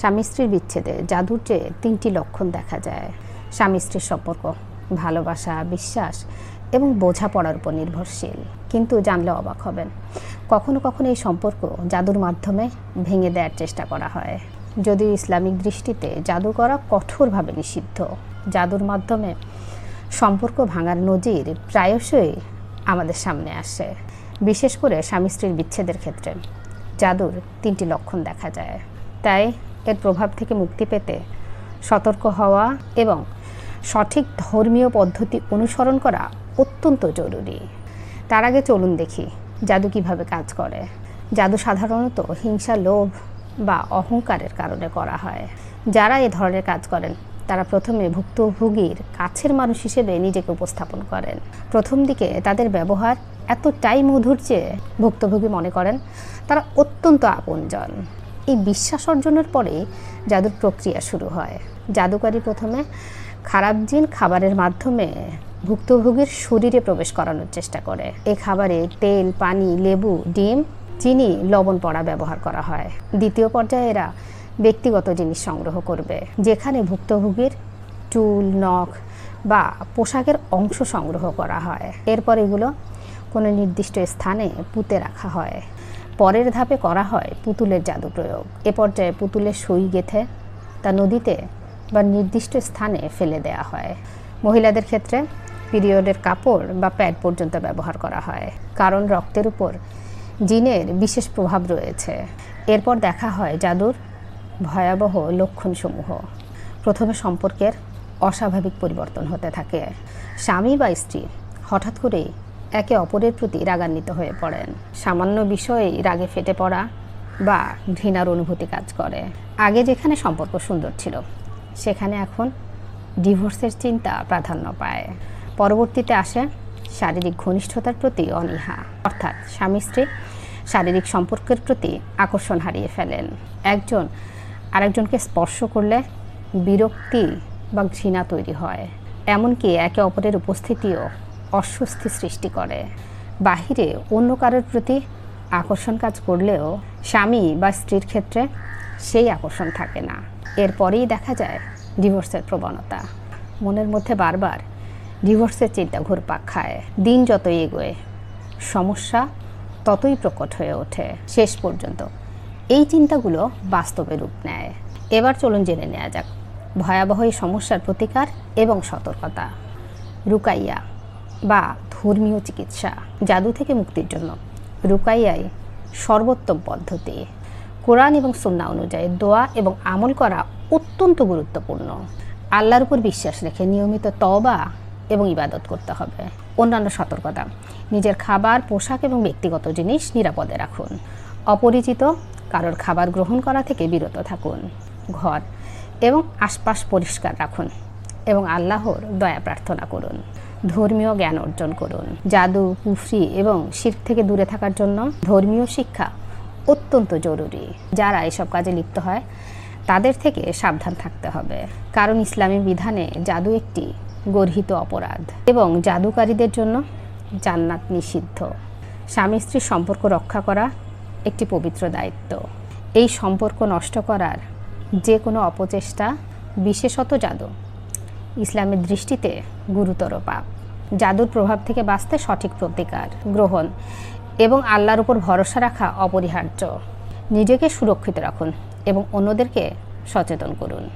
স্বামী স্ত্রীর বিচ্ছেদে জাদুর চেয়ে তিনটি লক্ষণ দেখা যায়। স্বামী স্ত্রীর সম্পর্ক, ভালোবাসা, বিশ্বাস এবং বোঝাপড়ার উপর নির্ভরশীল। কিন্তু জানলে অবাক হবেন, কখনো কখনো এই সম্পর্ক জাদুর মাধ্যমে ভেঙে দেওয়ার চেষ্টা করা হয়। যদিও ইসলামিক দৃষ্টিতে জাদু করা কঠোরভাবে নিষিদ্ধ, জাদুর মাধ্যমে সম্পর্ক ভাঙার নজির প্রায়শই আমাদের সামনে আসে। বিশেষ করে স্বামী স্ত্রীর বিচ্ছেদের ক্ষেত্রে জাদুর তিনটি লক্ষণ দেখা যায়। তাই এর প্রভাব থেকে মুক্তি পেতে সতর্ক হওয়া এবং সঠিক ধর্মীয় পদ্ধতি অনুসরণ করা অত্যন্ত জরুরি। তার আগে চলুন দেখি জাদু কীভাবে কাজ করে। জাদু সাধারণত হিংসা, লোভ বা অহংকারের কারণে করা হয়। যারা এ ধরনের কাজ করেন, তারা প্রথমে ভুক্তভোগীর কাছের মানুষ হিসেবে নিজেকে উপস্থাপন করেন। প্রথম দিকে তাদের ব্যবহার এতটাই মধুর যে ভুক্তভোগী মনে করেন, তারা অত্যন্ত আপনজন। এই বিশ্বাস অর্জনের পরে জাদুর প্রক্রিয়া শুরু হয়। জাদুকারী প্রথমে খারাপ জিন খাবারের মাধ্যমে ভুক্তভোগীর শরীরে প্রবেশ করানোর চেষ্টা করে। এই খাবারে তেল, পানি, লেবু, ডিম, চিনি, লবণ পড়া ব্যবহার করা হয়। দ্বিতীয় পর্যায়ে এরা ব্যক্তিগত জিনিস সংগ্রহ করবে, যেখানে ভুক্তভোগীর চুল, নখ বা পোশাকের অংশ সংগ্রহ করা হয়। এরপর এগুলো কোনো নির্দিষ্ট স্থানে পুঁতে রাখা হয়। পরের ধাপে করা হয় পুতুলের জাদু প্রয়োগ। এ পর্যায়ে পুতুলের সই গেথে তা নদীতে বা নির্দিষ্ট স্থানে ফেলে দেয়া হয়। মহিলাদের ক্ষেত্রে পিরিয়ডের কাপড় বা প্যাড পর্যন্ত ব্যবহার করা হয়, কারণ রক্তের উপর জিনের বিশেষ প্রভাব রয়েছে। এরপর দেখা হয় জাদুর ভয়াবহ লক্ষণসমূহ। প্রথমে সম্পর্কের অস্বাভাবিক পরিবর্তন হতে থাকে। স্বামী বা স্ত্রী হঠাৎ করেই একে অপরের প্রতি রাগান্বিত হয়ে পড়েন। সামান্য বিষয়েই রাগে ফেটে পড়া বা ঘৃণার অনুভূতি কাজ করে। আগে যেখানে সম্পর্ক সুন্দর ছিল, সেখানে এখন ডিভোর্সের চিন্তা প্রাধান্য পায়। পরবর্তীতে আসে শারীরিক ঘনিষ্ঠতার প্রতি অনীহা, অর্থাৎ স্বামী স্ত্রী শারীরিক সম্পর্কের প্রতি আকর্ষণ হারিয়ে ফেলেন। একজন, আরেকজনকে স্পর্শ করলে বিরক্তি বা ঘৃণা তৈরি হয়। এমনকি একে অপরের উপস্থিতিও অস্বস্তি সৃষ্টি করে। বাহিরে অন্য কারোর প্রতি আকর্ষণ কাজ করলেও স্বামী বা স্ত্রীর ক্ষেত্রে সেই আকর্ষণ থাকে না। এরপরেই দেখা যায় ডিভোর্সের প্রবণতা। মনের মধ্যে বারবার ডিভোর্সের চিন্তা ঘুরপাক খায়। দিন যতই এগোয়, সমস্যা ততই প্রকট হয়ে ওঠে। শেষ পর্যন্ত এই চিন্তাগুলো বাস্তবে রূপ নেয়। এবার চলুন জেনে নেওয়া যাক ভয়াবহ সমস্যার প্রতিকার এবং সতর্কতা। রুকাইয়া বা ধর্মীয় চিকিৎসা জাদু থেকে মুক্তির জন্য। রুকাইয়াই সর্বোত্তম পদ্ধতি। কোরআন এবং সন্না অনুযায়ী দোয়া এবং আমল করা অত্যন্ত গুরুত্বপূর্ণ। আল্লাহর উপর বিশ্বাস রেখে নিয়মিত তবা এবং ইবাদত করতে হবে। অন্যান্য সতর্কতা, নিজের খাবার, পোশাক এবং ব্যক্তিগত জিনিস নিরাপদে রাখুন। অপরিচিত, কারোর খাবার গ্রহণ করা থেকে বিরত থাকুন। ঘর এবং আশপাশ পরিষ্কার রাখুন এবং আল্লাহর দয়া প্রার্থনা করুন। ধর্মীয় জ্ঞান অর্জন করুন। জাদু, কুফরি এবং শির থেকে দূরে থাকার জন্য ধর্মীয় শিক্ষা অত্যন্ত জরুরি। যারা এসব কাজে লিপ্ত হয়, তাদের থেকে সাবধান থাকতে হবে। কারণ ইসলামী বিধানে জাদু একটি গর্হিত অপরাধ এবং জাদুকারীদের জন্য জান্নাত নিষিদ্ধ। স্বামী স্ত্রীর সম্পর্ক রক্ষা করা একটি পবিত্র দায়িত্ব। এই সম্পর্ক নষ্ট করার যে কোনো অপচেষ্টা, বিশেষত জাদু ইসলামের দৃষ্টিতে গুরুতর পাপ। জাদুর প্রভাব থেকে বাঁচতে সঠিক প্রতিকার, গ্রহণ এবং আল্লাহর উপর ভরসা রাখা অপরিহার্য। নিজেকে সুরক্ষিত রাখুন এবং অন্যদেরকে সচেতন করুন।